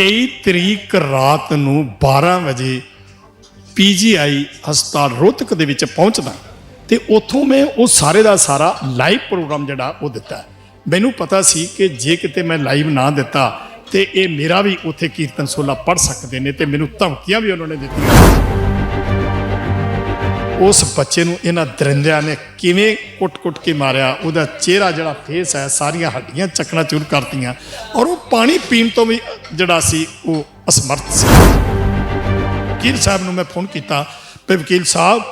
23 ਤਰੀਕ ਰਾਤ ਨੂੰ 12 ਵਜੇ ਪੀਜੀਆਈ ਹਸਪਤਾਲ ਰੋਹਤਕ ਦੇ ਵਿੱਚ ਪਹੁੰਚਦਾ। ਤੇ ਉੱਥੋਂ ਮੈਂ ਉਹ ਸਾਰੇ ਦਾ ਸਾਰਾ ਲਾਈਵ ਪ੍ਰੋਗਰਾਮ ਜਿਹੜਾ ਉਹ ਦਿੱਤਾ। ਮੈਨੂੰ ਪਤਾ ਸੀ ਕਿ ਜੇ ਕਿਤੇ ਮੈਂ ਲਾਈਵ ਨਾ ਦਿੱਤਾ, ਤੇ ਇਹ ਮੇਰਾ ਵੀ ਉੱਥੇ ਕੀਰਤਨ ਸੋਲਾ ਪੜ ਸਕਦੇ ਨੇ ਤੇ ਮੈਨੂੰ ਧਮਕੀਆਂ ਵੀ ਉਹਨਾਂ ਨੇ ਦਿੱਤੀਆਂ। ਉਸ ਬੱਚੇ ਨੂੰ ਇਹਨਾਂ ਦਰਿੰਦਿਆਂ ਨੇ ਕਿਵੇਂ ਕੁੱਟ-ਕੁੱਟ ਕੇ ਮਾਰਿਆ, ਉਹਦਾ ਚਿਹਰਾ ਜਿਹੜਾ ਫੇਸ ਹੈ, ਸਾਰੀਆਂ ਹੱਡੀਆਂ ਚੱਕਣਾ ਚੂਰ ਕਰਤੀਆਂ ਔਰ ਉਹ ਪਾਣੀ ਪੀਣ ਤੋਂ ਵੀ ਜਿਹੜਾ ਸੀ, ਉਹ ਅਸਮਰਥ ਸੀ। ਵਕੀਲ ਸਾਹਿਬ ਨੂੰ ਮੈਂ ਫੋਨ ਕੀਤਾ ਵੀ ਵਕੀਲ ਸਾਹਿਬ,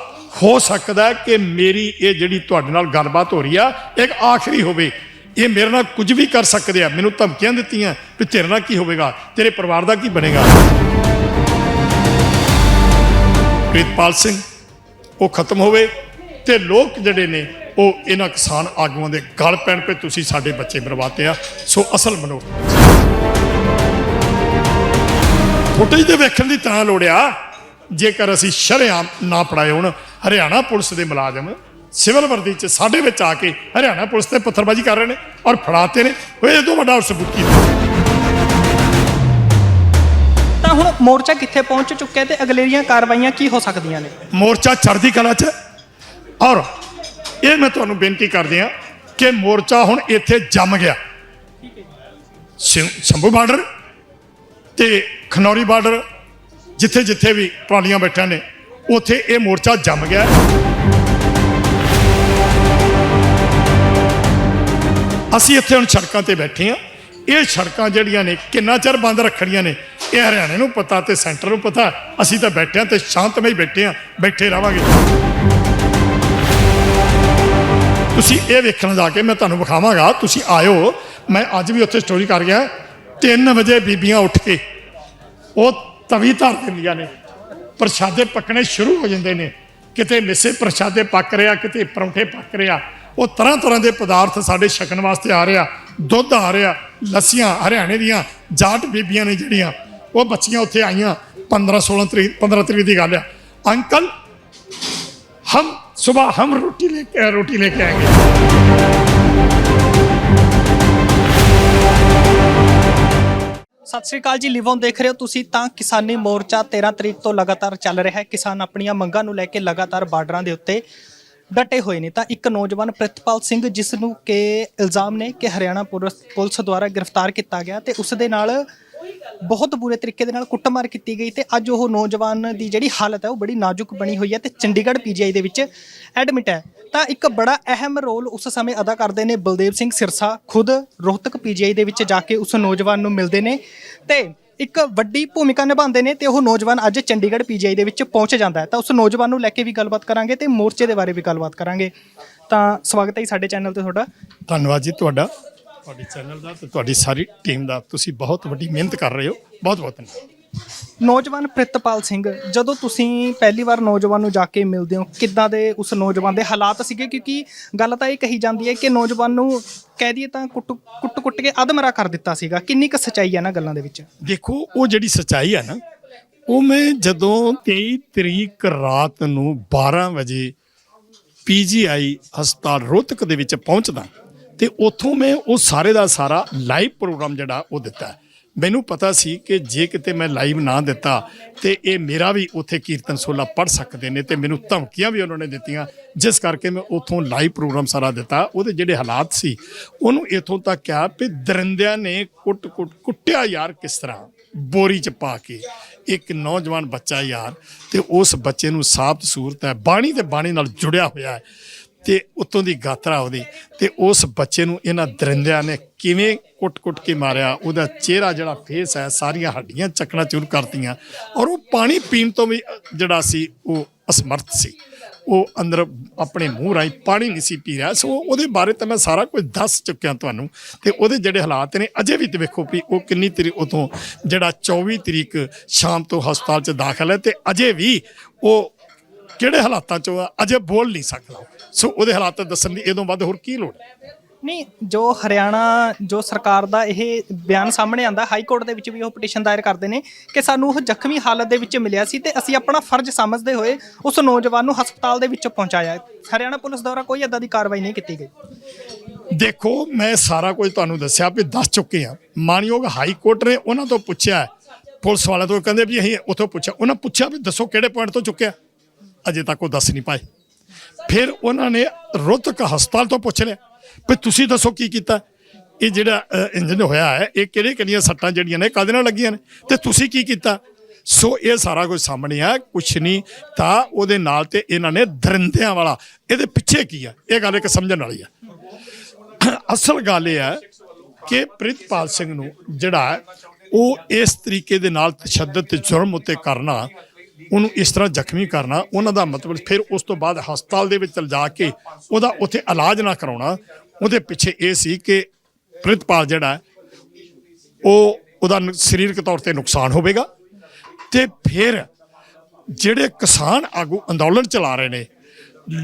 ਹੋ ਸਕਦਾ ਕਿ ਮੇਰੀ ਇਹ ਜਿਹੜੀ ਤੁਹਾਡੇ ਨਾਲ ਗੱਲਬਾਤ ਹੋ ਰਹੀ ਆ, ਇੱਕ ਆਖਰੀ ਹੋਵੇ। ਇਹ ਮੇਰੇ ਨਾਲ ਕੁਝ ਵੀ ਕਰ ਸਕਦੇ ਆ, ਮੈਨੂੰ ਧਮਕੀਆਂ ਦਿੱਤੀਆਂ ਵੀ ਤੇਰੇ ਨਾਲ ਕੀ ਹੋਵੇਗਾ, ਤੇਰੇ ਪਰਿਵਾਰ ਦਾ ਕੀ ਬਣੇਗਾ। ਪ੍ਰੀਤਪਾਲ ਸਿੰਘ ਉਹ ਖਤਮ ਹੋਵੇ ਤੇ ਲੋਕ ਜਿਹੜੇ ਨੇ ਉਹ ਇਹਨਾਂ ਕਿਸਾਨ ਆਗੂਆਂ ਦੇ ਗਲ ਪੈਣ ਪੇ ਤੁਸੀਂ ਸਾਡੇ ਬੱਚੇ ਬਰਬਾਦੇ ਆ। ਸੋ ਅਸਲ ਮਨੋਰਥ ਫੁਟੇਜ ਦੇ ਵੇਖਣ ਦੀ ਤਾਂ ਲੋੜਿਆ, ਜੇਕਰ ਅਸੀਂ ਸ਼ਰੇਆਮ ਨਾ ਪੜਾਏ ਹੋਣ, ਹਰਿਆਣਾ ਪੁਲਿਸ ਦੇ ਮੁਲਾਜ਼ਮ ਸਿਵਲ ਵਰਦੀ ਚ ਸਾਡੇ ਵਿੱਚ ਆ ਕੇ ਹਰਿਆਣਾ ਪੁਲਿਸ ਤੇ ਪੱਥਰਬਾਜ਼ੀ ਕਰ ਰਹੇ ਨੇ ਔਰ ਫੜਾਤੇ ਨੇ। ਉਹ ਇਹ ਤੋਂ ਵੱਡਾ ਸਬੂਤ ਕੀ ਤਾਂ ਹੁਣ ਮੋਰਚਾ ਕਿੱਥੇ ਪਹੁੰਚ ਚੁੱਕਿਆ ਤੇ ਅਗਲੇਰੀਆਂ ਕਾਰਵਾਈਆਂ ਕੀ ਹੋ ਸਕਦੀਆਂ ਨੇ? ਮੋਰਚਾ ਚੜ੍ਹਦੀ ਕਲਾ 'ਚ। ਔਰ ਇਹ ਮੈਂ ਤੁਹਾਨੂੰ ਬੇਨਤੀ ਕਰਦੇ ਹਾਂ ਕਿ ਮੋਰਚਾ ਹੁਣ ਇੱਥੇ ਜੰਮ ਗਿਆ। ਸ਼ੰਭੂ ਬਾਰਡਰ ਤੇ ਖਨੌਰੀ ਬਾਰਡਰ ਜਿੱਥੇ ਜਿੱਥੇ ਵੀ ਟਰਾਲੀਆਂ ਬੈਠੀਆਂ ਨੇ, ਉੱਥੇ ਇਹ ਮੋਰਚਾ ਜੰਮ ਗਿਆ। ਅਸੀਂ ਇੱਥੇ ਹੁਣ ਸੜਕਾਂ ਤੇ ਬੈਠੇ ਹਾਂ। ਇਹ ਸੜਕਾਂ ਜਿਹੜੀਆਂ ਨੇ, ਕਿੰਨਾ ਚਿਰ ਬੰਦ ਰੱਖਣੀਆਂ ਨੇ, ਇਹ ਹਰਿਆਣੇ ਨੂੰ ਪਤਾ ਤੇ ਸੈਂਟਰ ਨੂੰ ਪਤਾ। ਅਸੀਂ ਤਾਂ ਬੈਠੇ ਹਾਂ ਤੇ ਸ਼ਾਂਤਮਈ ਬੈਠੇ ਹਾਂ, ਬੈਠੇ ਰਵਾਂਗੇ ਤੁਸੀਂ ਇਹ ਵੇਖਣ ਜਾ ਕੇ ਮੈਂ ਤੁਹਾਨੂੰ ਵਿਖਾਵਾਂਗਾ, ਤੁਸੀਂ ਆਇਓ। ਮੈਂ ਅੱਜ ਵੀ ਉੱਥੇ ਸਟੋਰੀ ਕਰ ਗਿਆ। 3 ਵਜੇ ਬੀਬੀਆਂ ਉੱਠ ਕੇ, ਉਹ ਤਵੀ ਧਰ ਦਿੰਦੀਆਂ ਨੇ। ਪ੍ਰਸ਼ਾਦੇ ਪੱਕਣੇ ਸ਼ੁਰੂ ਹੋ ਜਾਂਦੇ ਨੇ। ਕਿਤੇ ਮਿੱਸੇ ਪ੍ਰਸ਼ਾਦੇ ਪੱਕ ਰਿਆ ਕਿਤੇ ਪਰੌਂਠੇ ਪੱਕ ਰਿਆ ਉਹ ਤਰ੍ਹਾਂ ਤਰ੍ਹਾਂ ਦੇ ਪਦਾਰਥ ਸਾਡੇ ਛਕਣ ਵਾਸਤੇ ਆ ਰਿਹਾ, ਦੁੱਧ ਆ ਰਿਹਾ, ਲੱਸੀਆਂ, ਹਰਿਆਣੇ ਦੀਆਂ ਜਾਟ ਬੀਬੀਆਂ ਨੇ ਜਿਹੜੀਆਂ, ਉਹ ਬੱਚੀਆਂ ਉੱਥੇ ਆਈਆਂ 15 16 ਤਰੀਕ 15 ਤਰੀਕ ਦੀ ਗੱਲ ਆ। ਅੰਕਲ, ਹਮ ਸਵੇਰ ਹਮ ਰੋਟੀ ਲੈ ਕੇ, ਰੋਟੀ ਲੈ ਕੇ ਆਏਗੇ। ਸਤਿ ਸ੍ਰੀ ਅਕਾਲ ਜੀ, ਲਿਵੋਂ ਦੇਖ ਰਹੇ ਹੋ ਤੁਸੀਂ ਤਾਂ ਕਿਸਾਨੀ ਮੋਰਚਾ 13 ਤਰੀਕ ਤੋਂ ਲਗਾਤਾਰ ਚੱਲ ਰਿਹਾ ਹੈ। ਕਿਸਾਨ ਆਪਣੀਆਂ ਮੰਗਾਂ ਨੂੰ ਲੈ ਕੇ ਲਗਾਤਾਰ ਬਾਰਡਰਾਂ ਦੇ ਉੱਤੇ ਡਟੇ ਹੋਏ ਨੇ। ਤਾਂ ਇੱਕ ਨੌਜਵਾਨ ਪ੍ਰਿਤਪਾਲ ਸਿੰਘ ਜਿਸ ਨੂੰ ਕਿ ਇਲਜ਼ਾਮ ਨੇ ਕਿ ਹਰਿਆਣਾ ਪੁਲਿਸ ਪੁਲਿਸ ਦੁਆਰਾ ਗ੍ਰਿਫਤਾਰ ਕੀਤਾ ਗਿਆ ਤੇ ਉਸ ਦੇ ਨਾਲ ਬਹੁਤ ਬੁਰੇ ਤਰੀਕੇ ਦੇ ਨਾਲ ਕੁੱਟਮਾਰ ਕੀਤੀ ਗਈ ਤੇ ਅੱਜ ਉਹ ਨੌਜਵਾਨ ਦੀ ਜਿਹੜੀ ਹਾਲਤ ਹੈ, ਉਹ ਬੜੀ ਨਾਜ਼ੁਕ ਬਣੀ ਹੋਈ ਹੈ ਤੇ ਚੰਡੀਗੜ੍ਹ ਪੀਜੀਆਈ ਦੇ ਵਿੱਚ ਐਡਮਿਟ ਹੈ। ਤਾਂ ਇੱਕ ਬੜਾ ਅਹਿਮ ਰੋਲ ਉਸ ਸਮੇਂ ਅਦਾ ਕਰਦੇ ਨੇ ਬਲਦੇਵ ਸਿੰਘ ਸਿਰਸਾ, ਖੁਦ ਰੋਹਤਕ ਪੀਜੀਆਈ ਦੇ ਵਿੱਚ ਜਾ ਕੇ ਉਸ ਨੌਜਵਾਨ ਨੂੰ ਮਿਲਦੇ ਨੇ ਤੇ ਇੱਕ ਵੱਡੀ ਭੂਮਿਕਾ ਨਿਭਾਉਂਦੇ ਨੇ ਤੇ ਉਹ ਨੌਜਵਾਨ ਅੱਜ ਚੰਡੀਗੜ੍ਹ ਪੀਜੀਆਈ ਦੇ ਵਿੱਚ ਪਹੁੰਚ ਜਾਂਦਾ ਹੈ। ਤਾਂ ਉਸ ਨੌਜਵਾਨ ਨੂੰ ਲੈ ਕੇ ਵੀ ਗੱਲਬਾਤ ਕਰਾਂਗੇ ਤੇ ਮੋਰਚੇ ਦੇ ਬਾਰੇ ਵੀ ਗੱਲਬਾਤ ਕਰਾਂਗੇ। ਤਾਂ ਸਵਾਗਤ ਹੈ ਜੀ ਸਾਡੇ ਚੈਨਲ ਤੇ ਤੁਹਾਡਾ। ਧੰਨਵਾਦ ਜੀ ਤੁਹਾਡਾ, ਤੁਹਾਡੇ ਚੈਨਲ ਦਾ ਤੇ ਤੁਹਾਡੀ ਸਾਰੀ ਟੀਮ ਦਾ। ਤੁਸੀਂ ਬਹੁਤ ਵੱਡੀ ਮਿਹਨਤ ਕਰ ਰਹੇ ਹੋ। ਬਹੁਤ ਬਹੁਤ ਧੰਨਵਾਦ। ਨੌਜਵਾਨ ਪ੍ਰਿਤਪਾਲ ਸਿੰਘ, ਜਦੋਂ ਤੁਸੀਂ ਪਹਿਲੀ ਵਾਰ ਨੌਜਵਾਨ ਨੂੰ ਜਾ ਕੇ ਮਿਲਦੇ ਹੋ, ਕਿੱਦਾਂ ਦੇ ਉਸ ਨੌਜਵਾਨ ਦੇ ਹਾਲਾਤ ਸੀਗੇ? ਕਿਉਂਕਿ ਗੱਲ ਤਾਂ ਇਹ ਕਹੀ ਜਾਂਦੀ ਹੈ ਕਿ ਨੌਜਵਾਨ ਨੂੰ ਕਹਿ ਦਈਏ ਤਾਂ ਕੁੱਟ ਕੁੱਟ ਕੁੱਟ ਕੇ ਅਧਮਰਾ ਕਰ ਦਿੱਤਾ ਸੀਗਾ। ਕਿੰਨੀ ਕੁ ਸੱਚਾਈ ਹੈ ਨਾ ਗੱਲਾਂ ਦੇ ਵਿੱਚ? ਦੇਖੋ, ਉਹ ਜਿਹੜੀ ਸਚਾਈ ਹੈ ਨਾ, ਉਹ ਮੈਂ ਜਦੋਂ 23 ਤਰੀਕ ਰਾਤ ਨੂੰ 12 ਵਜੇ ਪੀਜੀਆਈ ਹਸਪਤਾਲ ਰੋਹਤਕ ਦੇ ਵਿੱਚ ਪਹੁੰਚਦਾ, ਤੇ ਉੱਥੋਂ ਮੈਂ ਉਹ ਸਾਰੇ ਦਾ ਸਾਰਾ ਲਾਈਵ ਪ੍ਰੋਗਰਾਮ ਜਿਹੜਾ ਉਹ ਦਿੱਤਾ। ਮੈਨੂੰ ਪਤਾ ਸੀ ਕਿ ਜੇ ਕਿਤੇ ਮੈਂ ਲਾਈਵ ਨਾ ਦਿੱਤਾ ਤੇ ਇਹ ਮੇਰਾ ਵੀ ਉੱਥੇ ਕੀਰਤਨ ਸੋਲਾ ਪੜ ਸਕਦੇ ਨੇ ਤੇ ਮੈਨੂੰ ਧਮਕੀਆਂ ਵੀ ਉਹਨਾਂ ਨੇ ਦਿੱਤੀਆਂ। ਜਿਸ ਕਰਕੇ ਮੈਂ ਉੱਥੋਂ ਲਾਈਵ ਪ੍ਰੋਗਰਾਮ ਸਾਰਾ ਦਿੱਤਾ। ਉਹਦੇ ਜਿਹੜੇ ਹਾਲਾਤ ਸੀ, ਉਹਨੂੰ ਇਥੋਂ ਤੱਕ ਕਿਹਾ ਵੀ ਦਰਿੰਦਿਆਂ ਨੇ ਕੁੱਟ ਕੁੱਟ ਕੁੱਟਿਆ ਯਾਰ ਕਿਸ ਤਰ੍ਹਾਂ? ਬੋਰੀ ਚ ਪਾ ਕੇ। ਇੱਕ ਨੌਜਵਾਨ ਬੱਚਾ ਯਾਰ ਤੇ ਉਸ ਬੱਚੇ ਨੂੰ ਸਾਬਤ ਸੂਰਤ ਹੈ, ਬਾਣੀ ਤੇ ਬਾਣੀ ਨਾਲ ਜੁੜਿਆ ਹੋਇਆ ਹੈ। ਤੇ ਉਤੋਂ ਦੀ ਗਾਤਰਾ ਉਹਦੀ ਤੇ ਉਸ ਬੱਚੇ ਨੂੰ ਇਹਨਾਂ ਦਰਿੰਦਿਆਂ ਨੇ ਕਿਵੇਂ ਕੁੱਟ-ਕੁੱਟ ਕੇ ਮਾਰਿਆ, ਉਹਦਾ ਚਿਹਰਾ ਜਿਹੜਾ ਫੇਸ ਹੈ, ਸਾਰੀਆਂ ਹੱਡੀਆਂ ਚੱਕਣਾ ਚੂਰ ਕਰਤੀਆਂ ਔਰ ਉਹ ਪਾਣੀ ਪੀਣ ਤੋਂ ਵੀ ਜਿਹੜਾ ਸੀ, ਉਹ ਅਸਮਰਥ ਸੀ। ਉਹ ਅੰਦਰ ਆਪਣੇ ਮੂੰਹ ਰਾਹੀਂ ਪਾਣੀ ਨਹੀਂ ਸੀ ਪੀ ਰਿਹਾ। ਸੋ ਉਹਦੇ ਬਾਰੇ ਤਾਂ ਮੈਂ ਸਾਰਾ ਕੁਝ ਦੱਸ ਚੁੱਕਿਆ ਤੁਹਾਨੂੰ ਤੇ ਉਹਦੇ ਜਿਹੜੇ ਹਾਲਾਤ ਨੇ, ਅਜੇ ਵੀ ਤੇ ਵੇਖੋ ਵੀ ਉਹ ਕਿੰਨੀ ਤਰੀਕ ਉਤੋਂ ਜਿਹੜਾ 24 ਤਰੀਕ ਸ਼ਾਮ ਤੋਂ ਹਸਪਤਾਲ 'ਚ ਦਾਖਲ ਹੈ ਤੇ ਅਜੇ ਵੀ ਉਹ ਕਿਹੜੇ ਹਾਲਾਤਾਂ 'ਚ ਅਜੇ ਬੋਲ ਨਹੀਂ ਸਕਦਾ। ਸੋ ਉਹਦੇ ਹਾਲਾਤ ਦੱਸਣ ਦੀ ਇਹਦੋਂ ਵੱਧ ਹੋਰ ਕੀ ਲੋੜ? ਹੈ ਨਹੀਂ ਜੋ ਹਰਿਆਣਾ ਜੋ ਸਰਕਾਰ ਦਾ ਇਹ ਬਿਆਨ ਸਾਹਮਣੇ ਆਂਦਾ ਹਾਈ ਕੋਰਟ ਦੇ ਵਿੱਚ ਵੀ ਉਹ ਪਟੀਸ਼ਨ ਦਾਇਰ ਕਰਦੇ ਨੇ ਕਿ ਸਾਨੂੰ ਉਹ ਜ਼ਖਮੀ ਹਾਲਤ ਦੇ ਵਿੱਚ ਮਿਲਿਆ ਸੀ ਤੇ ਅਸੀਂ ਆਪਣਾ ਫਰਜ਼ ਸਮਝਦੇ ਹੋਏ ਉਸ ਨੌਜਵਾਨ ਨੂੰ ਹਸਪਤਾਲ ਦੇ ਵਿੱਚ ਪਹੁੰਚਾਇਆ। ਹਰਿਆਣਾ ਪੁਲਿਸ ਦੁਆਰਾ ਕੋਈ ਏਦਾਂ ਦੀ ਕਾਰਵਾਈ ਨਹੀਂ ਕੀਤੀ ਗਈ। ਦੇਖੋ ਮੈਂ ਸਾਰਾ ਕੁਝ ਤੁਹਾਨੂੰ ਦੱਸਿਆ ਵੀ ਦੱਸ ਚੁੱਕੇ ਆ ਮਾਨਯੋਗ ਹਾਈ ਕੋਰਟ ਨੇ ਉਹਨਾਂ ਤੋਂ ਪੁੱਛਿਆ ਪੁਲਿਸ ਵਾਲਿਆਂ ਤੋਂ ਕਹਿੰਦੇ ਵੀ ਅਸੀਂ ਉੱਥੋਂ ਪੁੱਛਿਆ। ਉਹਨਾਂ ਪੁੱਛਿਆ ਵੀ ਦੱਸੋ ਕਿਹੜੇ ਪੁਆਇੰਟ ਤੋਂ ਚੁੱਕਿਆ? ਅਜੇ ਤੱਕ ਉਹ ਦੱਸ ਨਹੀਂ ਪਾਏ। ਫਿਰ ਉਹਨਾਂ ਨੇ ਰੋਤਕ ਹਸਪਤਾਲ ਤੋਂ ਪੁੱਛ ਲਿਆ, ਵੀ ਤੁਸੀਂ ਦੱਸੋ ਕੀ ਕੀਤਾ? ਇਹ ਜਿਹੜਾ ਇੰਜਨ ਹੋਇਆ ਹੈ, ਇਹ ਕਿਹੜੇ ਕਿਹੜੀਆਂ ਸੱਟਾਂ ਜਿਹੜੀਆਂ ਨੇ, ਕਾਹਦੇ ਨਾਲ ਲੱਗੀਆਂ ਨੇ? ਤੇ ਤੁਸੀਂ ਕੀ ਕੀਤਾ? ਸੋ ਇਹ ਸਾਰਾ ਕੁਝ ਸਾਹਮਣੇ ਆ, ਕੁਛ ਨਹੀਂ, ਤਾਂ ਉਹਦੇ ਨਾਲ ਤੇ ਇਹਨਾਂ ਨੇ ਦਰਿੰਦਿਆਂ ਵਾਲਾ, ਇਹਦੇ ਪਿੱਛੇ ਕੀ ਆ? ਇਹ ਗੱਲ ਇੱਕ ਸਮਝਣ ਵਾਲੀ ਆ। ਅਸਲ ਗੱਲ ਇਹ ਹੈ ਕਿ ਪ੍ਰਿਤਪਾਲ ਸਿੰਘ ਨੂੰ ਜਿਹੜਾ ਉਹ ਇਸ ਤਰੀਕੇ ਦੇ ਨਾਲ ਤਸ਼ੱਦਦ ਤੇ ਜ਼ੁਲਮ ਉੱਤੇ ਕਰਨਾ ਉਹਨੂੰ ਇਸ ਤਰ੍ਹਾਂ ਜ਼ਖਮੀ ਕਰਨਾ, ਉਹਨਾਂ ਦਾ ਮਤਲਬ ਫਿਰ ਉਸ ਤੋਂ ਬਾਅਦ ਹਸਪਤਾਲ ਦੇ ਵਿੱਚ ਲਿਜਾ ਕੇ ਉਹਦਾ ਉੱਥੇ ਇਲਾਜ ਨਾ ਕਰਾਉਣਾ, ਉਹਦੇ ਪਿੱਛੇ ਇਹ ਸੀ ਕਿ ਪ੍ਰਿਤਪਾਲ ਜਿਹੜਾ ਉਹ ਉਹਦਾ ਸਰੀਰਕ ਤੌਰ ਤੇ ਨੁਕਸਾਨ ਹੋਵੇਗਾ ਤੇ ਫਿਰ ਜਿਹੜੇ ਕਿਸਾਨ ਆਗੂ ਅੰਦੋਲਨ ਚਲਾ ਰਹੇ ਨੇ,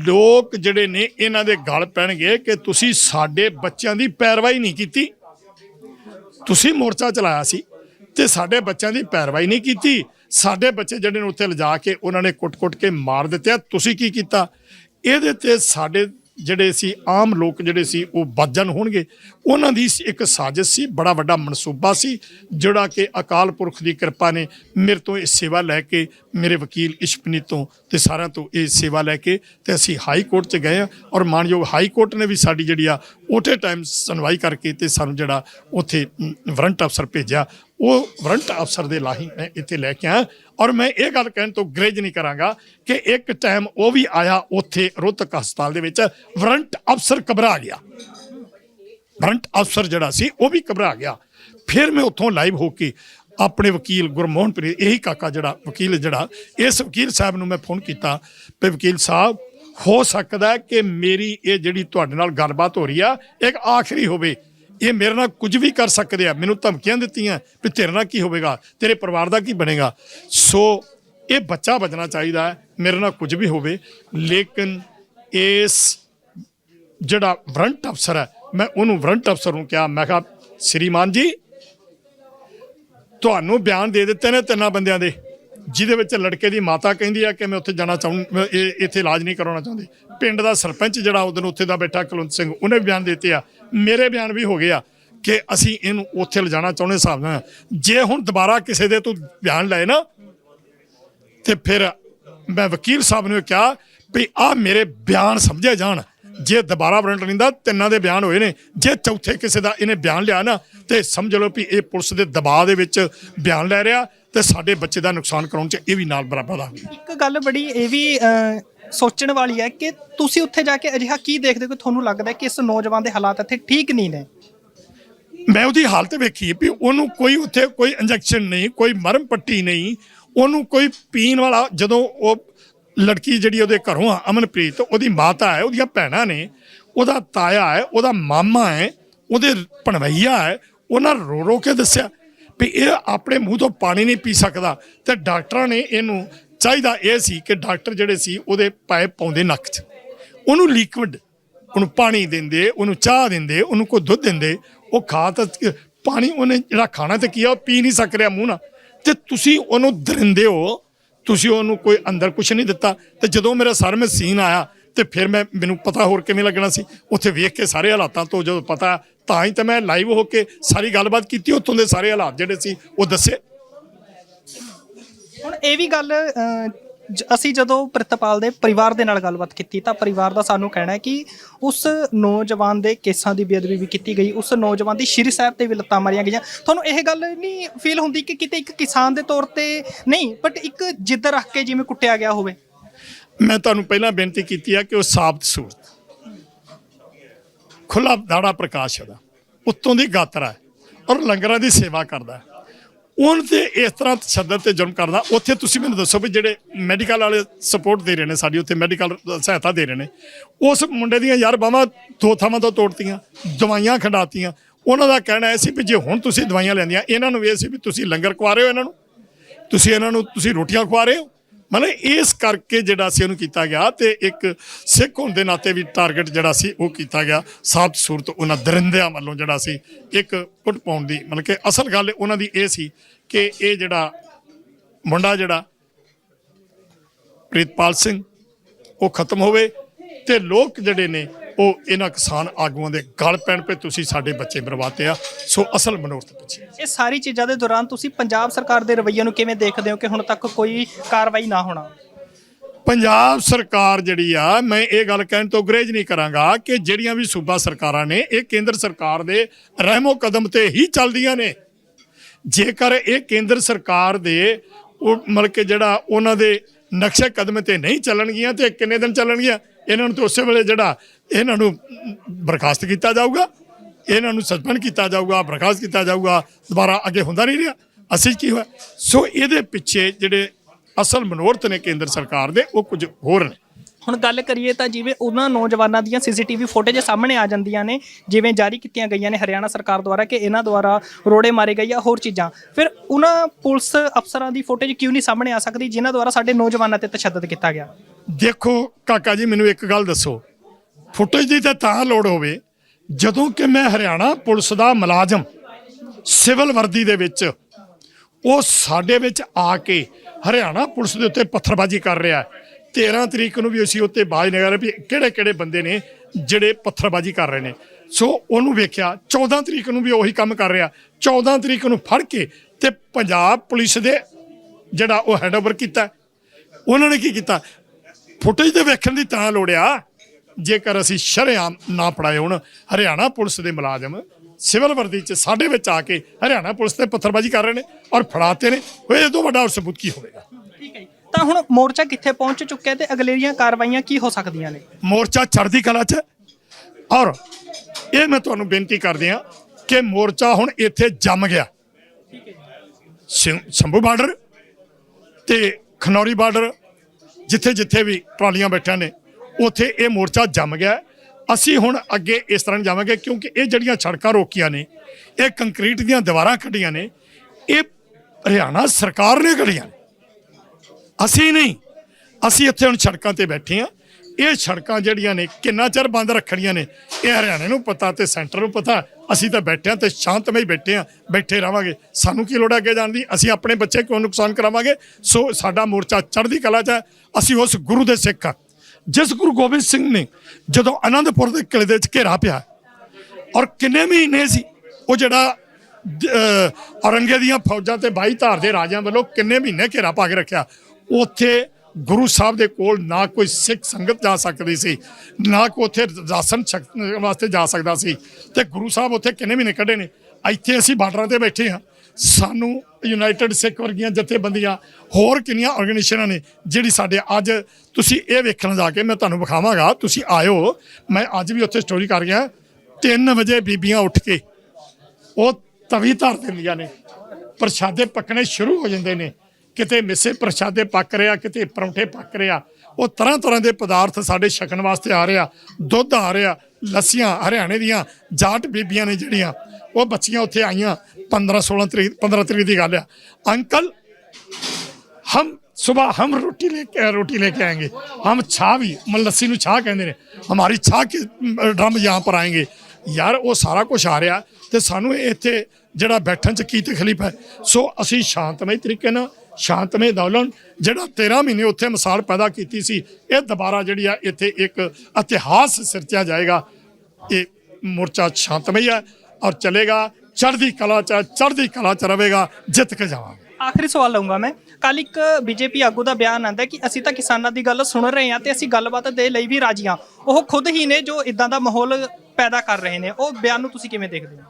ਲੋਕ ਜਿਹੜੇ ਨੇ ਇਹਨਾਂ ਦੇ ਗਲ ਪੈਣਗੇ ਕਿ ਤੁਸੀਂ ਸਾਡੇ ਬੱਚਿਆਂ ਦੀ ਪੈਰਵਾਈ ਨਹੀਂ ਕੀਤੀ। ਤੁਸੀਂ ਮੋਰਚਾ ਚਲਾਇਆ ਸੀ ਤੇ ਸਾਡੇ ਬੱਚਿਆਂ ਦੀ ਪੈਰਵਾਈ ਨਹੀਂ ਕੀਤੀ। ਸਾਡੇ ਬੱਚੇ ਜਿਹੜੇ ਨੇ ਉੱਥੇ ਲਿਜਾ ਕੇ ਉਹਨਾਂ ਨੇ ਕੁੱਟ-ਕੁੱਟ ਕੇ ਮਾਰ ਦਿੱਤੇ ਤੁਸੀਂ ਕੀ ਕੀਤਾ? ਇਹਦੇ ਤੇ ਸਾਡੇ ਜਿਹੜੇ ਸੀ, ਆਮ ਲੋਕ ਜਿਹੜੇ ਸੀ, ਉਹ ਬਾਜਨ ਹੋਣਗੇ। ਉਹਨਾਂ ਦੀ ਇੱਕ ਸਾਜ਼ਿਸ਼ ਸੀ, ਬੜਾ ਵੱਡਾ ਮਨਸੂਬਾ ਸੀ, ਜਿਹੜਾ ਕਿ ਅਕਾਲ ਪੁਰਖ ਦੀ ਕਿਰਪਾ ਨੇ ਮੇਰੇ ਤੋਂ ਇਹ ਸੇਵਾ ਲੈ ਕੇ ਮੇਰੇ ਵਕੀਲ ਇਸ਼ਪਨੀ ਤੋਂ ਤੇ ਸਾਰਿਆਂ ਤੋਂ ਇਹ ਸੇਵਾ ਲੈ ਕੇ ਤੇ ਅਸੀਂ ਹਾਈ ਕੋਰਟ 'ਚ ਗਏ ਆ ਔਰ ਮਾਨਯੋਗ ਹਾਈ ਕੋਰਟ ਨੇ ਵੀ ਸਾਡੀ ਜਿਹੜੀ ਆ ਉਸੇ ਟਾਈਮ ਸੁਣਵਾਈ ਕਰਕੇ ਤੇ ਸਾਨੂੰ ਜਿਹੜਾ ਉੱਥੇ ਵਰੰਟ ਅਫਸਰ ਭੇਜਿਆ। ਉਹ ਵਰੰਟ ਅਫਸਰ ਦੇ ਲਾਹੀਂ ਮੈਂ ਇੱਥੇ ਲੈ ਕੇ ਆਇਆ ਔਰ ਮੈਂ ਇਹ ਗੱਲ ਕਹਿਣ ਤੋਂ ਗਰੇਜ ਨਹੀਂ ਕਰਾਂਗਾ ਕਿ ਇੱਕ ਟਾਈਮ ਉਹ ਵੀ ਆਇਆ ਉੱਥੇ ਰੋਹਤਕ ਹਸਪਤਾਲ ਦੇ ਵਿੱਚ ਵਰੰਟ ਅਫਸਰ ਘਬਰਾ ਗਿਆ। ਵਾਰੰਟ ਅਫਸਰ ਜਿਹੜਾ ਸੀ, ਉਹ ਵੀ ਘਬਰਾ ਗਿਆ। ਫਿਰ ਮੈਂ ਉੱਥੋਂ ਲਾਈਵ ਹੋ ਕੇ ਆਪਣੇ ਵਕੀਲ ਗੁਰਮੋਹਨ ਪ੍ਰੀਤ ਇਹੀ ਕਾਕਾ ਜਿਹੜਾ, ਵਕੀਲ ਜਿਹੜਾ, ਇਸ ਵਕੀਲ ਸਾਹਿਬ ਨੂੰ ਮੈਂ ਫੋਨ ਕੀਤਾ ਵੀ ਵਕੀਲ ਸਾਹਿਬ, ਹੋ ਸਕਦਾ ਹੈ ਕਿ ਮੇਰੀ ਇਹ ਜਿਹੜੀ ਤੁਹਾਡੇ ਨਾਲ ਗੱਲਬਾਤ ਹੋ ਰਹੀ ਆ, ਇੱਕ ਆਖਰੀ ਹੋਵੇ। ਇਹ ਮੇਰੇ ਨਾਲ ਕੁਝ ਵੀ ਕਰ ਸਕਦੇ ਆ, ਮੈਨੂੰ ਧਮਕੀਆਂ ਦਿੱਤੀਆਂ ਵੀ ਤੇਰੇ ਨਾਲ ਕੀ ਹੋਵੇਗਾ, ਤੇਰੇ ਪਰਿਵਾਰ ਦਾ ਕੀ ਬਣੇਗਾ। ਸੋ ਇਹ ਬੱਚਾ ਬਚਣਾ ਚਾਹੀਦਾ ਹੈ, ਮੇਰੇ ਨਾਲ ਕੁਝ ਵੀ ਹੋਵੇ, ਲੇਕਿਨ ਇਸ ਜਿਹੜਾ ਵਰੰਟ ਅਫਸਰ ਹੈ ਮੈਂ ਉਹਨੂੰ ਵਾਰੰਟ ਅਫਸਰ ਨੂੰ ਕਿਹਾ, ਮੈਂ ਕਿਹਾ, ਸ਼੍ਰੀਮਾਨ ਜੀ, ਤੁਹਾਨੂੰ ਬਿਆਨ ਦੇ ਦਿੱਤੇ ਨੇ ਤਿੰਨਾਂ ਬੰਦਿਆਂ ਦੇ, ਜਿਹਦੇ ਵਿੱਚ ਲੜਕੇ ਦੀ ਮਾਤਾ ਕਹਿੰਦੀ ਆ ਕਿ ਮੈਂ ਉੱਥੇ ਜਾਣਾ ਚਾਹੁੰ ਇਹ, ਇੱਥੇ ਇਲਾਜ ਨਹੀਂ ਕਰਾਉਣਾ ਚਾਹੁੰਦੀ। ਪਿੰਡ ਦਾ ਸਰਪੰਚ ਜਿਹੜਾ ਉਦੋਂ ਉੱਥੇ ਦਾ ਬੈਠਾ, ਕੁਲਵੰਤ ਸਿੰਘ, ਉਹਨੇ ਵੀ ਬਿਆਨ ਦਿੱਤੇ ਆ। ਮੇਰੇ ਬਿਆਨ ਵੀ ਹੋ ਗਏ ਆ ਕਿ ਅਸੀਂ ਇਹਨੂੰ ਉੱਥੇ ਲਿਜਾਣਾ ਚਾਹੁੰਦੇ ਹਿਸਾਬ ਨਾਲ। ਜੇ ਹੁਣ ਦੁਬਾਰਾ ਕਿਸੇ ਦੇ ਤੂੰ ਬਿਆਨ ਲਏ ਨਾ, ਤੇ ਫਿਰ ਮੈਂ ਵਕੀਲ ਸਾਹਿਬ ਨੂੰ ਕਿਹਾ ਵੀ ਆ ਮੇਰੇ ਬਿਆਨ ਸਮਝੇ ਜਾਣ। ਜੇ ਦੁਬਾਰਾ ਵਾਰੰਟ ਲੈਂਦਾ ਤਿੰਨਾਂ ਦੇ ਬਿਆਨ ਹੋਏ ਨੇ। ਜੇ ਚੌਥੇ ਕਿਸੇ ਦਾ ਇਹਨੇ ਬਿਆਨ ਲਿਆ ਨਾ ਤੇ ਸਮਝ ਲਓ ਵੀ ਇਹ ਪੁਲਿਸ ਦੇ ਦਬਾਅ ਦੇ ਵਿੱਚ ਬਿਆਨ ਲੈ ਰਿਹਾ ਤੇ ਸਾਡੇ ਬੱਚੇ ਦਾ ਨੁਕਸਾਨ ਕਰਾਉਣ ਚ ਇਹ ਵੀ ਨਾਲ ਬਰਾਬਰ ਦਾ ਇੱਕ ਗੱਲ ਬੜੀ ਇਹ ਵੀ ਸੋਚਣ ਵਾਲੀ ਹੈ ਕਿ ਤੁਸੀਂ ਉੱਥੇ ਜਾ ਕੇ ਅਜਿਹਾ ਕੀ ਦੇਖਦੇ ਹੋ ਤੁਹਾਨੂੰ ਲੱਗਦਾ ਕਿ ਇਸ ਨੌਜਵਾਨ ਦੇ ਹਾਲਾਤ ਇੱਥੇ ਠੀਕ ਨਹੀਂ ਨੇ? ਮੈਂ ਉਹਦੀ ਹਾਲਤ ਵੇਖੀ ਵੀ ਉਹਨੂੰ ਕੋਈ ਉੱਥੇ ਕੋਈ ਇੰਜੈਕਸ਼ਨ ਨਹੀਂ ਕੋਈ ਮਰਮ ਪੱਟੀ ਨਹੀਂ ਉਹਨੂੰ ਕੋਈ ਪੀਣ ਵਾਲਾ ਜਦੋਂ ਉਹ ਲੜਕੀ ਜਿਹੜੀ ਉਹਦੇ ਘਰੋਂ ਆ, ਅਮਨਪ੍ਰੀਤ, ਉਹਦੀ ਮਾਤਾ ਹੈ, ਉਹਦੀਆਂ ਭੈਣਾਂ ਨੇ, ਉਹਦਾ ਤਾਇਆ ਹੈ, ਉਹਦਾ ਮਾਮਾ ਹੈ, ਉਹਦੇ ਭਣਵਈਆ ਹੈ, ਉਹਨਾਂ ਰੋ ਰੋ ਕੇ ਦੱਸਿਆ ਵੀ ਇਹ ਆਪਣੇ ਮੂੰਹ ਤੋਂ ਪਾਣੀ ਨਹੀਂ ਪੀ ਸਕਦਾ ਤੇ ਡਾਕਟਰਾਂ ਨੇ ਇਹਨੂੰ ਚਾਹੀਦਾ ਇਹ ਸੀ ਕਿ ਡਾਕਟਰ ਜਿਹੜੇ ਸੀ ਉਹਦੇ ਪਾਇਪ ਪਾਉਂਦੇ ਨੱਕ 'ਚ। ਉਹਨੂੰ ਲਿਕਵਿਡ ਉਹਨੂੰ ਪਾਣੀ ਦਿੰਦੇ, ਉਹਨੂੰ ਚਾਹ ਦਿੰਦੇ, ਉਹਨੂੰ ਕੋਈ ਦੁੱਧ ਦਿੰਦੇ, ਉਹ ਖਾ ਤਾਂ ਪਾਣੀ ਉਹਨੇ ਜਿਹੜਾ ਖਾਣਾ ਤੇ ਕੀ ਆ, ਉਹ ਪੀ ਨਹੀਂ ਸਕ ਰਿਹਾ ਮੂੰਹ ਨਾਲ। ਤੇ ਤੁਸੀਂ ਉਹਨੂੰ ਦਰਿੰਦੇ ਹੋ ਤੁਸੀਂ ਉਹਨੂੰ ਕੋਈ ਅੰਦਰ ਕੁਝ ਨਹੀਂ ਦਿੱਤਾ। ਤੇ ਜਦੋਂ ਮੇਰਾ ਸਰ ਮੈਂ ਸੀਨ ਆਇਆ, ਤੇ ਫਿਰ ਮੈਂ, ਮੈਨੂੰ ਪਤਾ ਹੋਰ ਕਿਵੇਂ ਲੱਗਣਾ ਸੀ। ਉੱਥੇ ਵੇਖ ਕੇ ਸਾਰੇ ਹਾਲਾਤਾਂ ਤੋਂ ਜਦੋਂ ਪਤਾ, ਤਾਂ ਹੀ ਤਾਂ ਮੈਂ ਲਾਈਵ ਹੋ ਕੇ ਸਾਰੀ ਗੱਲਬਾਤ ਕੀਤੀ। ਉੱਥੋਂ ਦੇ ਸਾਰੇ ਹਾਲਾਤ ਜਿਹੜੇ ਸੀ, ਉਹ ਦੱਸੇ। ਹੁਣ ਇਹ ਵੀ ਗੱਲ ਜ- ਅਸੀਂ ਜਦੋਂ ਪ੍ਰਿਤਪਾਲ ਦੇ ਪਰਿਵਾਰ ਦੇ ਨਾਲ ਗੱਲਬਾਤ ਕੀਤੀ ਤਾਂ ਪਰਿਵਾਰ ਦਾ ਸਾਨੂੰ ਕਹਿਣਾ ਹੈ ਕਿ ਉਸ ਨੌਜਵਾਨ ਦੇ ਕੇਸਾਂ ਦੀ ਬੇਅਦਬੀ ਵੀ ਕੀਤੀ ਗਈ, ਉਸ ਨੌਜਵਾਨ ਦੀ ਸ਼੍ਰੀ ਸਾਹਿਬ ਤੇ ਵੀ ਲੱਤਾਂ ਮਾਰੀਆਂ ਗਈਆਂ। ਤੁਹਾਨੂੰ ਇਹ ਗੱਲ ਨਹੀਂ ਫੀਲ ਹੁੰਦੀ ਕਿ ਕਿਤੇ ਇੱਕ ਕਿਸਾਨ ਦੇ ਤੌਰ ਤੇ ਨਹੀਂ ਬਟ ਇੱਕ ਜਿੱਦ ਰੱਖ ਕੇ ਜਿਵੇਂ ਕੁੱਟਿਆ ਗਿਆ ਹੋਵੇ? ਮੈਂ ਤੁਹਾਨੂੰ ਪਹਿਲਾਂ ਬੇਨਤੀ ਕੀਤੀ ਹੈ ਕਿ ਉਹ ਸਾਬਤ ਸੂਰਤ। ਖੁੱਲਾ ਦਾੜਾ ਪ੍ਰਕਾਸ਼ ਉਹਦਾ। ਉੱਤੋਂ ਦੀ ਗਾਤਰਾ ਹੈ ਔਰ ਲੰਗਰਾਂ ਦੀ ਸੇਵਾ ਕਰਦਾ ਹੈ। ਉਹਨ ਤੇ ਇਸ ਤਰ੍ਹਾਂ ਤਸ਼ੱਦਦ ਤੇ ਜ਼ੁਲਮ ਕਰਦਾ, ਉੱਥੇ ਤੁਸੀਂ ਮੈਨੂੰ ਦੱਸੋ ਵੀ ਜਿਹੜੇ ਮੈਡੀਕਲ ਵਾਲੇ ਸਪੋਰਟ ਦੇ ਰਹੇ ਨੇ ਸਾਡੀ, ਉੱਥੇ ਮੈਡੀਕਲ ਸਹਾਇਤਾ ਦੇ ਰਹੇ ਨੇ। ਉਸ ਮੁੰਡੇ ਦੀਆਂ ਯਾਰ ਬਾਹਾਂ ਦੋ ਥਾਵਾਂ ਤੋਂ ਤੋੜਤੀਆਂ, ਦਵਾਈਆਂ ਖੰਡਾਤੀਆਂ। ਉਹਨਾਂ ਦਾ ਕਹਿਣਾ ਇਹ ਸੀ ਵੀ ਜੇ ਹੁਣ ਤੁਸੀਂ ਦਵਾਈਆਂ ਲੈਂਦੀਆਂ, ਇਹਨਾਂ ਨੂੰ ਇਹ ਸੀ ਵੀ ਤੁਸੀਂ ਲੰਗਰ ਖਵਾ ਰਹੇ ਹੋ ਇਹਨਾਂ ਨੂੰ। ਤੁਸੀਂ ਇਹਨਾਂ ਨੂੰ, ਤੁਸੀਂ ਰੋਟੀਆਂ ਖਵਾ ਰਹੇ ਹੋ। ਮਤਲਬ ਇਸ ਕਰਕੇ ਜਿਹੜਾ ਸੀ ਉਹਨੂੰ ਕੀਤਾ ਗਿਆ ਤੇ ਇੱਕ ਸਿੱਖ ਹੋਣ ਦੇ ਨਾਤੇ ਵੀ ਟਾਰਗੇਟ ਜਿਹੜਾ ਸੀ ਉਹ ਕੀਤਾ ਗਿਆ। ਸਾਫ਼ ਸੂਰਤ ਉਹਨਾਂ ਦਰਿੰਦਿਆਂ ਵੱਲੋਂ ਜਿਹੜਾ ਸੀ ਇੱਕ ਪੁੱਟ ਪਾਉਣ ਦੀ ਮਤਲਬ ਕਿ ਅਸਲ ਗੱਲ ਉਹਨਾਂ ਦੀ ਇਹ ਸੀ ਕਿ ਇਹ ਜਿਹੜਾ ਮੁੰਡਾ ਜਿਹੜਾ ਪ੍ਰੀਤਪਾਲ ਸਿੰਘ ਉਹ ਖਤਮ ਹੋਵੇ ਤੇ ਲੋਕ ਜਿਹੜੇ ਨੇ ਉਹ ਇਹਨਾਂ ਕਿਸਾਨ ਆਗੂਆਂ ਦੇ ਗਲ ਪੈਣ ਪੇ ਤੁਸੀਂ ਸਾਡੇ ਬੱਚੇ ਬਰਬਾਤੇ ਆ। ਸੋ ਅਸਲ ਮਨੋਰਥ ਪਿੱਛੇ ਇਹ ਸਾਰੀ ਚੀਜ਼ਾਂ ਦੇ ਦੌਰਾਨ ਤੁਸੀਂ ਪੰਜਾਬ ਸਰਕਾਰ ਦੇ ਰਵੱਈਏ ਨੂੰ ਕਿਵੇਂ ਦੇਖਦੇ ਹੋ ਕਿ ਹੁਣ ਤੱਕ ਕੋਈ ਕਾਰਵਾਈ ਨਾ ਹੋਣਾ? ਪੰਜਾਬ ਸਰਕਾਰ ਜਿਹੜੀ ਆ ਮੈਂ ਇਹ ਗੱਲ ਕਹਿਣ ਤੋਂ ਗੁਰੇਜ ਨਹੀਂ ਕਰਾਂਗਾ ਕਿ ਜਿਹੜੀਆਂ ਵੀ ਸੂਬਾ ਸਰਕਾਰਾਂ ਨੇ ਇਹ ਕੇਂਦਰ ਸਰਕਾਰ ਦੇ ਰਹਿਮੋ ਕਦਮ ਤੇ ਹੀ ਚੱਲਦੀਆਂ ਨੇ। ਜੇਕਰ ਇਹ ਕੇਂਦਰ ਸਰਕਾਰ ਦੇ ਉਹ ਮਤਲਬ ਕਿ ਜਿਹੜਾ ਉਹਨਾਂ ਦੇ ਨਕਸ਼ੇ ਕਦਮ ਤੇ ਨਹੀਂ ਚੱਲਣਗੀਆਂ ਤੇ ਕਿੰਨੇ ਦਿਨ ਚੱਲਣਗੀਆਂ ਇਹਨਾਂ ਨੂੰ ਤਾਂ ਉਸੇ ਵੇਲੇ ਜਿਹੜਾ ਇਹਨਾਂ ਨੂੰ ਬਰਖਾਸਤ ਕੀਤਾ ਜਾਊਗਾ ਇਹਨਾਂ ਨੂੰ ਸਸਪੈਂਡ ਕੀਤਾ ਜਾਊਗਾ ਬਰਖਾਸਤ ਕੀਤਾ ਜਾਊਗਾ ਦੁਬਾਰਾ ਅੱਗੇ ਹੁੰਦਾ ਨਹੀਂ ਰਿਹਾ। ਅਸੀਂ ਕੀ ਹੋਇਆ? ਸੋ ਇਹਦੇ ਪਿੱਛੇ ਜਿਹੜੇ ਅਸਲ ਮਨੋਰਥ ਨੇ ਕੇਂਦਰ ਸਰਕਾਰ ਦੇ ਉਹ ਕੁਝ ਹੋਰ ਨੇ। ਹੁਣ ਗੱਲ ਕਰੀਏ ਤਾਂ ਜਿਵੇਂ ਉਹਨਾਂ ਨੌਜਵਾਨਾਂ ਦੀਆਂ ਸੀਸੀਟੀਵੀ ਫੁਟੇਜ ਸਾਹਮਣੇ ਆ ਜਾਂਦੀਆਂ ਨੇ ਜਿਵੇਂ ਜਾਰੀ ਕੀਤੀਆਂ ਗਈਆਂ ਨੇ ਹਰਿਆਣਾ ਸਰਕਾਰ ਦੁਆਰਾ ਕਿ ਇਹਨਾਂ ਦੁਆਰਾ ਰੋੜੇ ਮਾਰੇ ਗਏ ਜਾਂ ਹੋਰ ਚੀਜ਼ਾਂ। ਫਿਰ ਉਹਨਾਂ ਪੁਲਿਸ ਅਫਸਰਾਂ ਦੀ ਫੁਟੇਜ ਕਿਉਂ ਨਹੀਂ ਸਾਹਮਣੇ ਆ ਸਕਦੀ ਜਿਨ੍ਹਾਂ ਦੁਆਰਾ ਸਾਡੇ ਨੌਜਵਾਨਾਂ ਤੇ ਤਸ਼ੱਦਦ ਕੀਤਾ ਗਿਆ? ਦੇਖੋ ਕਾਕਾ ਜੀ ਮੈਨੂੰ ਇੱਕ ਗੱਲ ਦੱਸੋ। ਫੁਟੇਜ ਦੀ ਤਾਂ ਤਾਂ ਲੋੜ ਹੋਵੇ, ਜਦੋਂ ਕਿ ਮੈਂ ਹਰਿਆਣਾ ਪੁਲਿਸ ਦਾ ਮੁਲਾਜ਼ਮ ਸਿਵਲ ਵਰਦੀ ਦੇ ਵਿੱਚ, ਉਹ ਸਾਡੇ ਵਿੱਚ ਆ ਕੇ ਹਰਿਆਣਾ ਪੁਲਿਸ ਦੇ ਉੱਤੇ ਪੱਥਰਬਾਜ਼ੀ ਕਰ ਰਿਹਾ ਹੈ। 13 ਤਰੀਕ ਨੂੰ ਵੀ ਅਸੀਂ ਉੱਤੇ ਬਾਜ ਨਗਰ ਵੀ ਕਿਹੜੇ ਕਿਹੜੇ ਬੰਦੇ ਨੇ ਜਿਹੜੇ ਪੱਥਰਬਾਜ਼ੀ ਕਰ ਰਹੇ ਨੇ। ਸੋ ਉਹਨੂੰ ਵੇਖਿਆ 14 ਤਰੀਕ ਨੂੰ ਵੀ ਉਹੀ ਕੰਮ ਕਰ ਰਿਹਾ। 14 ਤਰੀਕ ਨੂੰ ਫੜ ਕੇ ਤੇ ਪੰਜਾਬ ਪੁਲਿਸ ਦੇ ਜਿਹੜਾ ਉਹ ਹੈਂਡਓਵਰ ਕੀਤਾ। ਉਹਨਾਂ ਨੇ ਕੀ ਕੀਤਾ? ਫੁਟੇਜ ਦੇ ਵੇਖਣ ਦੀ ਤਾਂ ਲੋੜਿਆ ਜੇਕਰ ਅਸੀਂ ਸ਼ਰੇਆਮ ਨਾ ਪੜਾਏ ਹੁਣ ਹਰਿਆਣਾ ਪੁਲਿਸ ਦੇ ਮੁਲਾਜ਼ਮ ਸਿਵਲ ਵਰਦੀ ਚ ਸਾਡੇ ਵਿੱਚ ਆ ਕੇ ਹਰਿਆਣਾ ਪੁਲਿਸ ਤੇ ਪੱਥਰਬਾਜ਼ੀ ਕਰ ਰਹੇ ਨੇ ਔਰ ਫੜਾਤੇ ਨੇ ਉਹ ਇਹ ਤੋਂ ਵੱਡਾ ਹੋਰ ਸਬੂਤ ਕੀ ਹੋਵੇਗਾ ਠੀਕ ਹੈ ਜੀ। ਤਾਂ ਹੁਣ ਮੋਰਚਾ ਕਿੱਥੇ ਪਹੁੰਚ ਚੁੱਕਿਆ ਤੇ ਅਗਲੇਰੀਆਂ ਕਾਰਵਾਈਆਂ ਕੀ ਹੋ ਸਕਦੀਆਂ ਨੇ ਮੋਰਚਾ ਚੜ੍ਹਦੀ ਕਲਾ ਚ ਹੈ। ਔਰ ਇਹ ਮੈਂ ਤੁਹਾਨੂੰ ਬੇਨਤੀ ਕਰਦੇ ਹਾਂ ਕਿ ਮੋਰਚਾ ਹੁਣ ਇੱਥੇ ਜੰਮ ਗਿਆ ਸਿੰ- ਸ਼ੰਭੂ ਬਾਰਡਰ ਤੇ ਖਨੌਰੀ ਬਾਰਡਰ ਜਿੱਥੇ ਜਿੱਥੇ ਵੀ ਟਰਾਲੀਆਂ ਬੈਠੀਆਂ ਨੇ ਉੱਥੇ ਇਹ ਮੋਰਚਾ ਜੰਮ ਗਿਆ ਅਸੀਂ ਹੁਣ ਅੱਗੇ ਇਸ ਤਰ੍ਹਾਂ ਜਾਵਾਂਗੇ ਕਿਉਂਕਿ ਇਹ ਜਿਹੜੀਆਂ ਸੜਕਾਂ ਰੋਕੀਆਂ ਨੇ, ਇਹ ਕੰਕਰੀਟ ਦੀਆਂ ਦੀਵਾਰਾਂ ਕੱਢੀਆਂ ਨੇ, ਇਹ ਹਰਿਆਣਾ ਸਰਕਾਰ ਨੇ ਕੱਢੀਆਂ ਨੇ। ਅਸੀਂ ਨਹੀਂ। ਅਸੀਂ ਇੱਥੇ ਹੁਣ ਸੜਕਾਂ ਤੇ ਬੈਠੇ ਆ ਇਹ ਸੜਕਾਂ ਜਿਹੜੀਆਂ ਨੇ, ਕਿੰਨਾ ਚਿਰ ਬੰਦ ਰੱਖਣੀਆਂ ਨੇ, ਇਹ ਹਰਿਆਣੇ ਨੂੰ ਪਤਾ ਤੇ ਸੈਂਟਰ ਨੂੰ ਪਤਾ। ਅਸੀਂ ਤਾਂ ਬੈਠੇ ਆ ਤੇ ਸ਼ਾਂਤਮਈ ਬੈਠੇ ਆ ਬੈਠੇ ਰਵਾਂਗੇ ਸਾਨੂੰ ਕੀ ਲੋੜ ਹੈ ਅੱਗੇ ਜਾਣ ਦੀ? ਅਸੀਂ ਆਪਣੇ ਬੱਚੇ ਕਿਉਂ ਨੁਕਸਾਨ ਕਰਾਵਾਂਗੇ? ਸੋ ਸਾਡਾ ਮੋਰਚਾ ਚੜ੍ਹਦੀ ਕਲਾ 'ਚ ਹੈ। ਅਸੀਂ ਉਸ ਗੁਰੂ ਦੇ ਸਿੱਖ ਆ ਜਿਸ ਗੁਰੂ ਗੋਬਿੰਦ ਸਿੰਘ ਨੇ ਜਦੋਂ ਆਨੰਦਪੁਰ ਦੇ ਕਿਲੇ ਦੇ ਵਿੱਚ ਘੇਰਾ ਪਿਆ ਔਰ ਕਿੰਨੇ ਮਹੀਨੇ ਸੀ ਉਹ ਜਿਹੜਾ ਅਹ, ਔਰੰਗੇ ਦੀਆਂ ਫੌਜਾਂ ਤੇ ਬਾਈ ਧਾਰ ਦੇ ਰਾਜਿਆਂ ਵੱਲੋਂ ਕਿੰਨੇ ਮਹੀਨੇ ਘੇਰਾ ਪਾ ਕੇ ਰੱਖਿਆ ਉੱਥੇ ਗੁਰੂ ਸਾਹਿਬ ਦੇ ਕੋਲ ਨਾ ਕੋਈ ਸਿੱਖ ਸੰਗਤ ਜਾ ਸਕਦੀ ਸੀ ਨਾ ਕੋ ਉੱਥੇ ਰਾਸ਼ਨ ਵਾਸਤੇ ਜਾ ਸਕਦਾ ਸੀ ਤੇ ਗੁਰੂ ਸਾਹਿਬ ਉੱਥੇ ਕਿੰਨੇ ਮਹੀਨੇ ਕੱਢੇ ਨੇ ਇੱਥੇ ਅਸੀਂ ਬਾਰਡਰਾਂ ਤੇ ਬੈਠੇ ਹਾਂ। ਸਾਨੂੰ ਯੂਨਾਈਟਿਡ ਸਿੱਖ ਵਰਗੀਆਂ ਜਥੇਬੰਦੀਆਂ ਹੋਰ ਕਿੰਨੀਆਂ ਆਰਗੇਨਾਈਜੇਸ਼ਨਾਂ ਨੇ ਜਿਹੜੀ ਸਾਡੇ ਅੱਜ ਤੁਸੀਂ ਇਹ ਵੇਖਣ ਜਾ ਕੇ ਮੈਂ ਤੁਹਾਨੂੰ ਵਿਖਾਵਾਂਗਾ। ਤੁਸੀਂ ਆਇਓ। ਮੈਂ ਅੱਜ ਵੀ ਉੱਥੇ ਸਟੋਰੀ ਕਰ ਗਿਆ। 3 ਵਜੇ ਬੀਬੀਆਂ ਉੱਠ ਕੇ ਉਹ ਤਵੀ ਧਰ ਦਿੰਦੀਆਂ ਨੇ। ਪ੍ਰਸ਼ਾਦੇ ਪੱਕਣੇ ਸ਼ੁਰੂ ਹੋ ਜਾਂਦੇ ਨੇ। ਕਿਤੇ ਮਿੱਸੇ ਪ੍ਰਸ਼ਾਦੇ ਪੱਕ ਰਿਆ ਕਿਤੇ ਪਰੌਂਠੇ ਪੱਕ ਰਿਆ ਉਹ ਤਰ੍ਹਾਂ ਤਰ੍ਹਾਂ ਦੇ ਪਦਾਰਥ ਸਾਡੇ ਛਕਣ ਵਾਸਤੇ ਆ ਰਿਹਾ, ਦੁੱਧ ਆ ਰਿਹਾ। ਲੱਸੀਆਂ ਹਰਿਆਣੇ ਦੀਆਂ, ਜਾਟ ਬੀਬੀਆਂ ਨੇ ਜਿਹੜੀਆਂ, ਉਹ ਬੱਚੀਆਂ ਉੱਥੇ ਆਈਆਂ 15 16 ਤਰੀਕ 15 ਤਰੀਕ ਦੀ ਗੱਲ ਆ। ਅੰਕਲ, ਹਮ सुबह हम रोटी लेके रोटी लेके आएंगे हम छा भी मन लस्सी ਨੂੰ ਛਾ ਕਹਿੰਦੇ ਨੇ। ਹਮਾਰੀ ਛਾ ਕਿ ਡਰਮ ਯਹਾਂ ਪਰ ਆਏਗੇ। ਯਾਰ, ਉਹ ਸਾਰਾ ਕੁਝ ਆ ਰਿਹਾ ਤੇ ਸਾਨੂੰ ਇੱਥੇ ਜਿਹੜਾ ਬੈਠਣ ਚ ਕੀ ਤਕਲੀਫ ਹੈ? ਸੋ ਅਸੀਂ ਸ਼ਾਂਤਮਈ ਤਰੀਕੇ ਨਾਲ, ਸ਼ਾਂਤਮਈ ਦੌਲਨ, ਜਿਹੜਾ 13 ਮਹੀਨੇ ਉੱਥੇ ਮਿਸਾਲ ਪੈਦਾ ਕੀਤੀ ਸੀ, ਇਹ ਦੁਬਾਰਾ ਜਿਹੜੀ ਆ, ਇੱਥੇ ਇੱਕ ਇਤਿਹਾਸ ਸਿਰਜਿਆ ਜਾਏਗਾ। ਇਹ ਮੋਰਚਾ ਸ਼ਾਂਤਮਈ ਹੈ ਔਰ ਚੱਲੇਗਾ ਚੜ੍ਹਦੀ ਕਲਾ ਚ ਚੜ੍ਹਦੀ ਕਲਾ ਚ ਰਹੇਗਾ ਜਿੱਤ ਕੇ ਜਾਵਾਂਗੇ। ਆਖਰੀ ਸਵਾਲ ਲਊਂਗਾ ਮੈਂ। ਕੱਲ ਇੱਕ ਬੀਜੇਪੀ ਆਗੂ ਦਾ ਬਿਆਨ ਆਂਦਾ ਕਿ ਅਸੀਂ ਤਾਂ ਕਿਸਾਨਾਂ ਦੀ ਗੱਲ ਸੁਣ ਰਹੇ ਹਾਂ ਤੇ ਅਸੀਂ ਗੱਲਬਾਤ ਦੇ ਲਈ ਵੀ ਰਾਜੀ ਹਾਂ। ਉਹ ਖੁਦ ਹੀ ਨੇ ਜੋ ਇਦਾਂ ਦਾ ਮਾਹੌਲ ਪੈਦਾ ਕਰ ਰਹੇ ਨੇ। ਉਹ ਬਿਆਨ ਨੂੰ ਤੁਸੀਂ ਕਿਵੇਂ ਦੇਖਦੇ ਹੋ?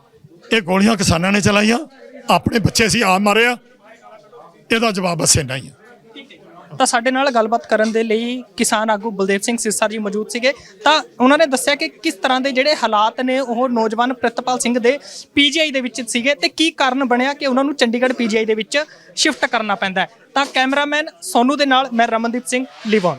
ਇਹ ਗੋਲੀਆਂ ਕਿਸਾਨਾਂ ਨੇ ਚਲਾਈਆਂ ਆਪਣੇ ਬੱਚੇ ਸੀ ਆਪ ਮਾਰੇ ਆ ਇਹਦਾ ਜਵਾਬ ਬਸ ਇੰਨਾ ਹੀ। ਤਾਂ ਸਾਡੇ ਨਾਲ ਗੱਲਬਾਤ ਕਰਨ ਦੇ ਲਈ ਕਿਸਾਨ ਆਗੂ ਬਲਦੇਵ ਸਿੰਘ ਸਿਰਸਾ ਜੀ ਮੌਜੂਦ ਸੀਗੇ। ਤਾਂ ਉਹਨਾਂ ਨੇ ਦੱਸਿਆ ਕਿ ਕਿਸ ਤਰ੍ਹਾਂ ਦੇ ਜਿਹੜੇ ਹਾਲਾਤ ਨੇ, ਉਹ ਨੌਜਵਾਨ ਪ੍ਰਿਤਪਾਲ ਸਿੰਘ ਦੇ ਪੀਜੀਆਈ ਦੇ ਵਿੱਚ ਸੀਗੇ ਤੇ ਕੀ ਕਾਰਨ ਬਣਿਆ ਕਿ ਉਹਨਾਂ ਨੂੰ ਚੰਡੀਗੜ੍ਹ ਪੀਜੀਆਈ ਦੇ ਵਿੱਚ ਸ਼ਿਫਟ ਕਰਨਾ ਪੈਂਦਾ ਹੈ। ਤਾਂ ਕੈਮਰਾਮੈਨ ਸੋਨੂ ਦੇ ਨਾਲ ਮੈਂ ਰਮਨਦੀਪ ਸਿੰਘ ਲਿਵਨ